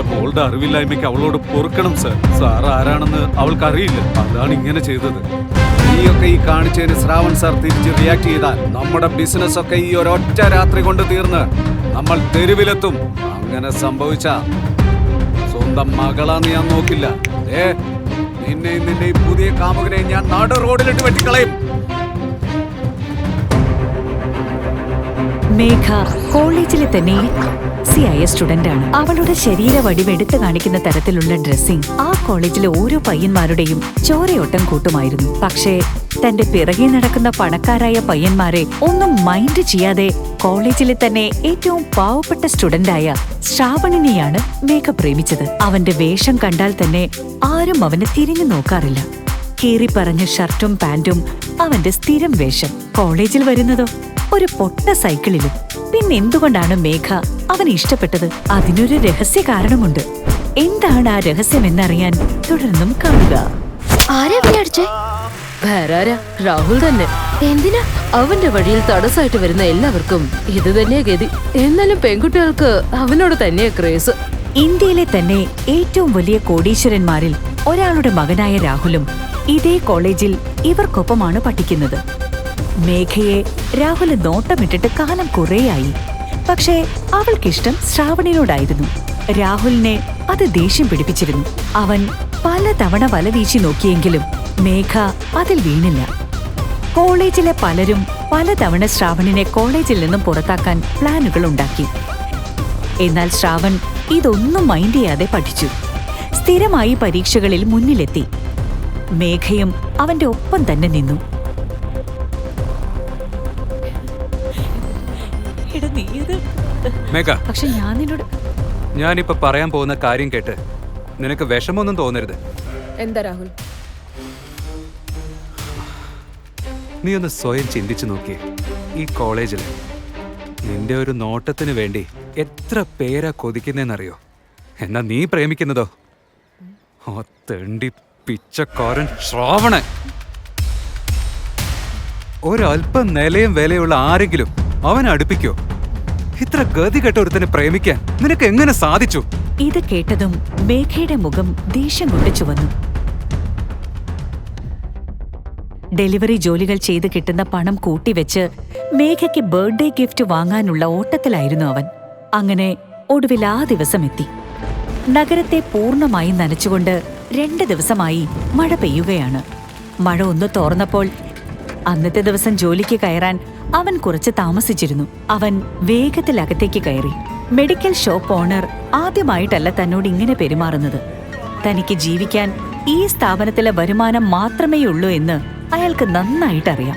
എന്റെ മോളുടെ അറിവില്ലായ്മയ്ക്ക് അവളോട് പൊറുക്കണം സർ സാർ ആരാണെന്ന് അവൾക്ക് അറിയില്ല അതാണ് ഇങ്ങനെ ചെയ്തത്. നീയൊക്കെ ഈ കാണിച്ചതിന് ശ്രാവൺ സാർ തിരിച്ച് റിയാക്ട് ചെയ്താൽ നമ്മുടെ ബിസിനസ് ഒക്കെ ഈ ഒരൊറ്റ രാത്രി കൊണ്ട് തീർന്ന് നമ്മൾ തെരുവിലെത്തും. അങ്ങനെ സംഭവിച്ച സ്വന്തം മകളാന്ന് ഞാൻ നോക്കില്ല. ഏ നിന്നെ നിന്റെ ഈ പുതിയ കാമുകനെ ഞാൻ നാട് റോഡിലിട്ട് വെട്ടിക്കളയും. മേഘ കോളേജിലെ തന്നെ സി ഐ എസ് സ്റ്റുഡന്റ് ആണ് അവളുടെ ശരീര വടിവെടുത്ത് കാണിക്കുന്ന തരത്തിലുള്ള ഡ്രസ്സിംഗ് ആ കോളേജിലെ ഓരോ പയ്യന്മാരുടെയും ചോരയോട്ടം കൂട്ടുമായിരുന്നു. പക്ഷേ തന്റെ പിറകെ നടക്കുന്ന പണക്കാരായ പയ്യന്മാരെ ഒന്നും മൈൻഡ് ചെയ്യാതെ കോളേജിലെ തന്നെ ഏറ്റവും പാവപ്പെട്ട സ്റ്റുഡന്റായ ശ്രാവണിനെയാണ് മേഘ പ്രേമിച്ചത്. അവന്റെ വേഷം കണ്ടാൽ തന്നെ ആരും അവനെ തിരിഞ്ഞു നോക്കാറില്ല. കീറിപ്പറഞ്ഞ ഷർട്ടും പാന്റും അവന്റെ സ്ഥിരം വേഷം കോളേജിൽ വരുന്നതോ? ഒരു പൊട്ട സൈക്കിളിലും. പിന്നെ എന്തുകൊണ്ടാണ് മേഘ അവൻ ഇഷ്ടപ്പെട്ടത്? അതിനൊരു രഹസ്യ കാരണമുണ്ട്. എന്താണ് ആ രഹസ്യം എന്നറിയാൻ തുടർന്നും കാണുക. ആരാ? രാഹുൽ തന്നെ. എന്തിനാ? അവന്റെ വഴിയിൽ തടസ്സായിട്ട് വരുന്ന എല്ലാവർക്കും ഇത് തന്നെയാ ഗതി. എന്നാലും പെൺകുട്ടികൾക്ക് അവനോട് തന്നെയാ ക്രേസ്. ഇന്ത്യയിലെ തന്നെ ഏറ്റവും വലിയ കോടീശ്വരന്മാരിൽ ഒരാളുടെ മകനായ രാഹുലും ഇതേ കോളേജിൽ ഇവർക്കൊപ്പമാണ് പഠിക്കുന്നത്. മേഘയെ രാഹുൽ നോട്ടമിട്ടിട്ട് കാലം കുറേയായി. പക്ഷേ അവൾക്കിഷ്ടം ശ്രാവണിനോടായിരുന്നു. രാഹുലിനെ അത് ദേഷ്യം പിടിപ്പിച്ചിരുന്നു. അവൻ പലതവണ വല വീശി നോക്കിയെങ്കിലും മേഘ അതിൽ വീണില്ല. കോളേജിലെ പലരും പലതവണ ശ്രാവണിനെ കോളേജിൽ നിന്നും പുറത്താക്കാൻ പ്ലാനുകൾ ഉണ്ടാക്കി. എന്നാൽ ശ്രാവൺ ഇതൊന്നും മൈൻഡ് ചെയ്യാതെ പഠിച്ചു. സ്ഥിരമായി പരീക്ഷകളിൽ മുന്നിലെത്തി. മേഘയും അവന്റെ ഒപ്പം തന്നെ നിന്നു. മേഘ. പക്ഷെ ഞാൻ നിന്നോട് ഞാനിപ്പോ പറയാൻ പോകുന്ന കാര്യം കേട്ട് നിനക്ക് വിഷമൊന്നും തോന്നരുത്. എന്താ രാഹുൽ? നീ ഒന്ന് സ്വയം ചിന്തിച്ചു നോക്കിയേ. ഈ കോളേജിൽ നിന്റെ ഒരു നോട്ടത്തിന് വേണ്ടി എത്ര പേരാ കൊതിക്കുന്നതെന്നറിയോ എന്നാ നീ പ്രേമിക്കുന്നതോ? ആ തെണ്ടി പിച്ചക്കാരൻ ശ്രാവണൻ. ഒരല്പം നിലയും വിലയുള്ള ആരെങ്കിലും അവൻ അടുപ്പിക്കോ? ഇത്ര ഗതി കെട്ട ഒരുത്തനെ പ്രേമിക്കാൻ നിനക്ക് എങ്ങനെ സാധിച്ചു? ഇത് കേട്ടതും മേഘയുടെ മുഖം ദേഷ്യം കൊണ്ട് ചുവന്നു ഡെലിവറി ജോലികൾ ചെയ്ത് കിട്ടുന്ന പണം കൂട്ടിവെച്ച് മേഘയ്ക്ക് ബർത്ത്ഡേ ഗിഫ്റ്റ് വാങ്ങാനുള്ള ഓട്ടത്തിലായിരുന്നു അവൻ. അങ്ങനെ ഒടുവിൽ ആ ദിവസം എത്തി നഗരത്തെ പൂർണമായും നനച്ചുകൊണ്ട് രണ്ട് ദിവസമായി മഴ പെയ്യുകയാണ്. മഴ ഒന്ന് തോർന്നപ്പോൾ അന്നത്തെ ദിവസം ജോലിക്ക് കയറാൻ അവൻ കുറച്ച് താമസിച്ചിരുന്നു. അവൻ വേഗത്തിൽ അകത്തേക്ക് കയറി. മെഡിക്കൽ ഷോപ്പ് ഓണർ ആദ്യമായിട്ടല്ല തന്നോട് ഇങ്ങനെ പെരുമാറുന്നത്. തനിക്ക് ജീവിക്കാൻ ഈ സ്ഥാപനത്തിലെ വരുമാനം മാത്രമേ ഉള്ളൂ എന്ന് അയാൾക്ക് നന്നായിട്ടറിയാം.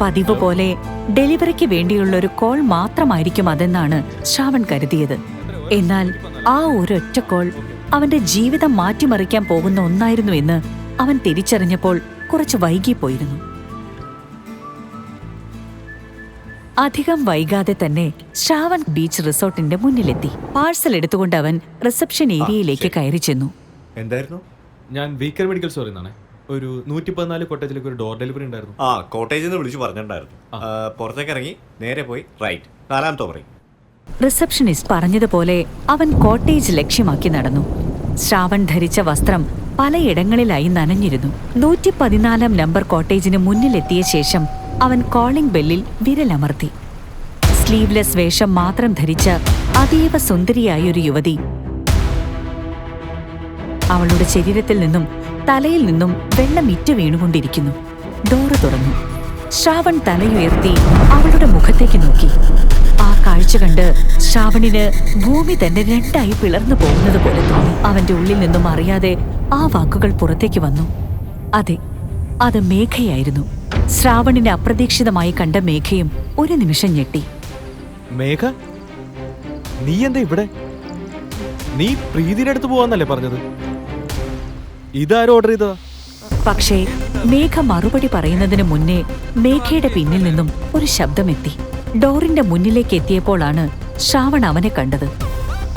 പതിവ് പോലെ ഡെലിവറിക്ക് വേണ്ടിയുള്ള ഒരു കോൾ മാത്രമായിരിക്കും അതെന്നാണ് ശ്രാവൺ കരുതിയത്. എന്നാൽ ആ ഒരൊറ്റ കോൾ അവന്റെ ജീവിതം മാറ്റിമറിക്കാൻ പോകുന്ന ഒന്നായിരുന്നു എന്ന് അവൻ തിരിച്ചറിഞ്ഞപ്പോൾ കുറച്ച് വൈകിപ്പോയിരുന്നു. അധികം വൈകാതെ തന്നെ ശ്രാവൺ ബീച്ച് റിസോർട്ടിന്റെ മുന്നിലെത്തി. പാഴ്സൽ എടുത്തുകൊണ്ട് അവൻ റിസപ്ഷൻ ഏരിയയിലേക്ക് കയറി ചെന്നു. എന്തായിരുന്നു? ഞാൻ വീക്കർ മെഡിക്കൽ സ്റ്റോറിൽ നിന്നാണ്. ഒരു നൂറ്റി പതിനാല് കോട്ടേജിലേക്ക് ഒരു ഡോർ ഡെലിവറി ഉണ്ടായിരുന്നു. ആ കോട്ടേജിൽ നിന്ന് വിളിച്ചു പറഞ്ഞിട്ടുണ്ടായിരുന്നു. ആ, പുറത്തേക്ക് ഇറങ്ങി നേരെ പോയി റൈറ്റ്. നാലാമത്തെ പറയും റിസപ്ഷനിസ്റ്റ് പറഞ്ഞതുപോലെ അവൻ കോട്ടേജ് ലക്ഷ്യമാക്കി നടന്നു. ശ്രാവൺ ധരിച്ച വസ്ത്രം പലയിടങ്ങളിലായി നനഞ്ഞിരുന്നു. നൂറ്റി പതിനാലാം നമ്പർ കോട്ടേജിന് മുന്നിലെത്തിയ ശേഷം അവൻ കോളിംഗ് ബെല്ലിൽ വിരലമർത്തി. സ്ലീവ്ലെസ് വേഷം മാത്രം ധരിച്ച അതീവ സുന്ദരിയായ ഒരു യുവതി. അവളുടെ ശരീരത്തിൽ നിന്നും തലയിൽ നിന്നും വെള്ളം ഇറ്റു വീണുകൊണ്ടിരിക്കുന്നു. ഡോറ് തുറന്നു. ശ്രാവൺ തലയുയർത്തി അവളുടെ മുഖത്തേക്ക് നോക്കി. ആ കാഴ്ച കണ്ട് ശ്രാവണിന് ഭൂമി തന്നെ രണ്ടായി പിളർന്നു പോകുന്നത് പോലെ തോന്നി. അവന്റെ ഉള്ളിൽ നിന്നും അറിയാതെ ആ വാക്കുകൾ പുറത്തേക്ക് വന്നു. അതെ അത് മേഘയായിരുന്നു. ശ്രാവണിനെ അപ്രതീക്ഷിതമായി കണ്ട മേഘയും ഒരു നിമിഷം ഞെട്ടി. മേഘ നീ എന്താ ഇവിടെ? നീ പ്രീതിയുടെ അടുത്ത് പോവാന്നല്ലേ പറഞ്ഞത്? ഇതാരും ഓർഡർ ചെയ്തതാ? പക്ഷേ മേഘ മറുപടി പറയുന്നതിന് മുന്നേ മേഘയുടെ പിന്നിൽ നിന്നും ഒരു ശബ്ദമെത്തി. ഡോറിന്റെ മുന്നിലേക്ക് എത്തിയപ്പോഴാണ് ശ്രാവൺ അവനെ കണ്ടത്.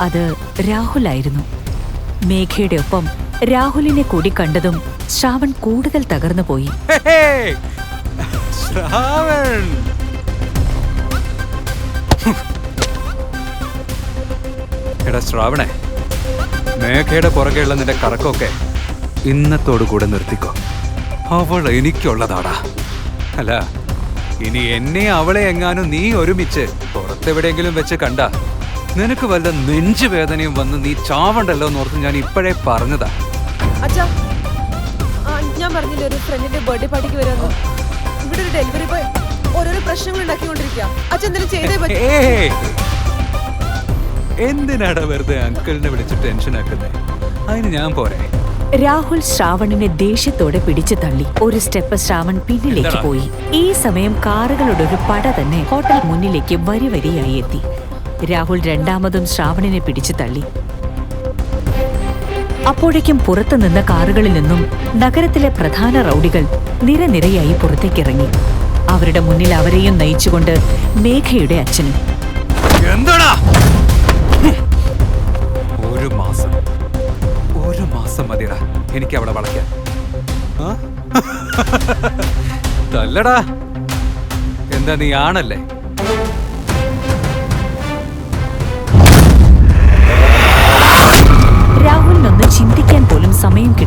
അത് രാഹുലായിരുന്നു. മേഘയുടെ ഒപ്പം രാഹുലിനെ കൂടി കണ്ടതും ശ്രാവൺ കൂടുതൽ തകർന്നു പോയി ശ്രാവൺ എടാ ശ്രാവണേ മേഘയുടെ പുറകെയുള്ള നിന്റെ കറക്കമൊക്കെ ഇന്നത്തോടുകൂടെ നിർത്തിക്കോ. അവൾ എനിക്കുള്ളതാടാ. അല്ല ഇനി എന്നെ അവളെ എങ്ങാനും നീ ഒരുമിച്ച് പുറത്തെവിടെയെങ്കിലും വെച്ച് കണ്ട നിനക്ക് വല്ല നെഞ്ചുവേദനയും വന്ന് നീ ചാവണ്ടല്ലോ എന്നോർത്ത് ഞാൻ ഇപ്പോഴേ പറഞ്ഞതാ. അച്ഛാ ഞാൻ പറഞ്ഞില്ലേ ഒരു ഫ്രണ്ടിന്റെ ബർത്ത്ഡേ പാർട്ടിക്ക് വരുമെന്ന് ഇവിടെ ഒരു ഡെലിവറി ബോയ് ഓരോരോ പ്രശ്നങ്ങൾ ഉണ്ടാക്കിക്കൊണ്ടിരിക്കുക അച്ഛൻ എന്തെങ്കിലും ചെയ്തേ പറ്റൂ? ഏയ്! എന്തിനാടാ വെറുതെ അങ്കിളിനെ വിളിച്ച് ടെൻഷൻ ആക്കുന്നേ? അതിന് ഞാൻ പോരെ. രാഹുൽ ശ്രാവണിനെ ദേഷ്യത്തോടെ പിടിച്ചു തള്ളി. ഒരു സ്റ്റെപ്പ് ശ്രാവൺ പിന്നിലേക്ക് പോയി. ഈ സമയം കാറുകളുടെ ഒരു പട തന്നെ ഹോട്ടൽ മുന്നിലേക്ക് വരി വരിയായി എത്തി. രാഹുൽ രണ്ടാമതും ശ്രാവണിനെ പിടിച്ചു തള്ളി. അപ്പോഴേക്കും പുറത്തു നിന്ന കാറുകളിൽ നിന്നും നഗരത്തിലെ പ്രധാന റൌഡികൾ നിരനിരയായി പുറത്തേക്കിറങ്ങി. അവരുടെ മുന്നിൽ അവരെയും നയിച്ചുകൊണ്ട് മേഘയുടെ എന്താടാ? ഒരു മാസം. ഒരു മാസം മതിടാ എനിക്ക് അവളെ വളയ്ക്കാൻ. ആ? തല്ലടാ. എന്താ നീ ആണല്ലേ?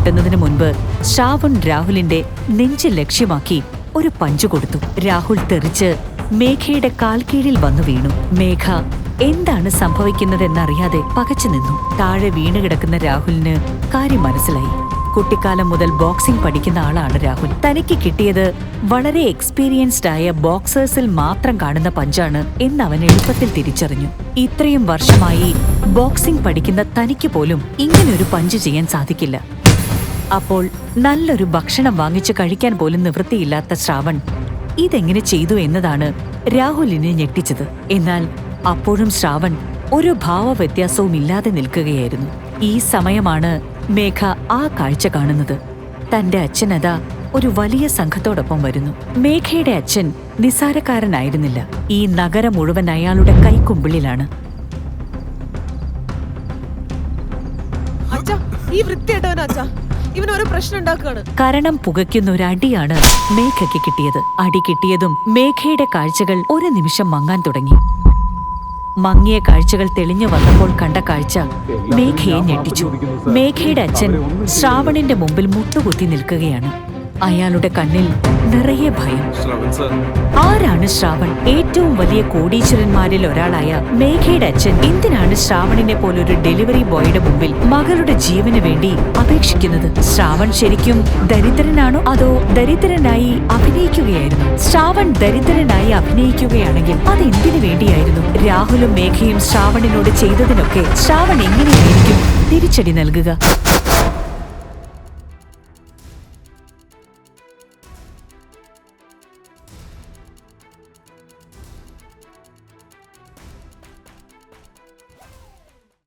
കിട്ടുന്നതിന് മുൻപ് ശ്രാവൺ രാഹുലിന്റെ നെഞ്ച് ലക്ഷ്യമാക്കി ഒരു പഞ്ചു കൊടുത്തു. രാഹുൽ തെറിച്ച് മേഘയുടെ കാൽക്കീഴിൽ വന്നു വീണു. മേഘ എന്താണ് സംഭവിക്കുന്നതെന്നറിയാതെ പകച്ചു നിന്നു. താഴെ വീണ് കിടക്കുന്ന രാഹുലിന് കാര്യം മനസ്സിലായി. കുട്ടിക്കാലം മുതൽ ബോക്സിംഗ് പഠിക്കുന്ന ആളാണ് രാഹുൽ. തനിക്ക് കിട്ടിയത് വളരെ എക്സ്പീരിയൻസ്ഡ് ആയ ബോക്സേഴ്സിൽ മാത്രം കാണുന്ന പഞ്ചാണ് എന്ന് അവൻ എളുപ്പത്തിൽ തിരിച്ചറിഞ്ഞു. ഇത്രയും വർഷമായി ബോക്സിംഗ് പഠിക്കുന്ന തനിക്ക് പോലും ഇങ്ങനൊരു പഞ്ച് ചെയ്യാൻ സാധിക്കില്ല. അപ്പോൾ നല്ലൊരു ഭക്ഷണം വാങ്ങിച്ചു കഴിക്കാൻ പോലും നിവൃത്തിയില്ലാത്ത ശ്രാവൺ ഇതെങ്ങനെ ചെയ്തു എന്നതാണ് രാഹുലിനെ ഞെട്ടിച്ചത്. എന്നാൽ അപ്പോഴും ശ്രാവൺ ഒരു ഭാവവ്യത്യാസവും ഇല്ലാതെ നിൽക്കുകയായിരുന്നു. ഈ സമയമാണ് മേഘ ആ കാഴ്ച കാണുന്നത്. തന്റെ അച്ഛനതാ ഒരു വലിയ സംഘത്തോടൊപ്പം വരുന്നു. മേഘയുടെ അച്ഛൻ നിസാരക്കാരനായിരുന്നില്ല ഈ നഗരം മുഴുവൻ അയാളുടെ കൈക്കുമ്പിളിലാണ്. ഈ വൃത്തിയായിട്ടവൻ അച്ഛാ. ഒരു പ്രശ്നം ഉണ്ടാക്കുകയാണ്. കരണം പുകയ്ക്കുന്ന ഒരു അടിയാണ് മേഘയ്ക്ക് കിട്ടിയത്. അടി കിട്ടിയതും മേഘയുടെ കാഴ്ചകൾ ഒരു നിമിഷം മങ്ങാൻ തുടങ്ങി. മങ്ങിയ കാഴ്ചകൾ തെളിഞ്ഞു വന്നപ്പോൾ കണ്ട കാഴ്ച മേഘയെ ഞെട്ടിച്ചു. മേഘയുടെ അച്ഛൻ ശ്രാവണിന്റെ മുമ്പിൽ മുട്ടുകുത്തി നിൽക്കുകയാണ്. അയാളുടെ കണ്ണിൽ നിറയെ ഭയം. ആരാണ് ശ്രാവൺ? ഏറ്റവും വലിയ കോടീശ്വരന്മാരിൽ ഒരാളായ മേഘയുടെ അച്ഛൻ. എന്തിനാണ് ശ്രാവണിനെ പോലൊരു ഡെലിവറി ബോയുടെ മുമ്പിൽ മകളുടെ ജീവന് വേണ്ടി അപേക്ഷിക്കുന്നത്? ശ്രാവൺ ശരിക്കും ദരിദ്രനാണോ അതോ ദരിദ്രനായി അഭിനയിക്കുകയായിരുന്നു? ശ്രാവൺ ദരിദ്രനായി അഭിനയിക്കുകയാണെങ്കിൽ അത് എന്തിനു വേണ്ടിയായിരുന്നു? രാഹുലും മേഘയും ശ്രാവണിനോട് ചെയ്തതിനൊക്കെ ശ്രാവൺ എങ്ങനെയായിരിക്കും തിരിച്ചടി നൽകുക?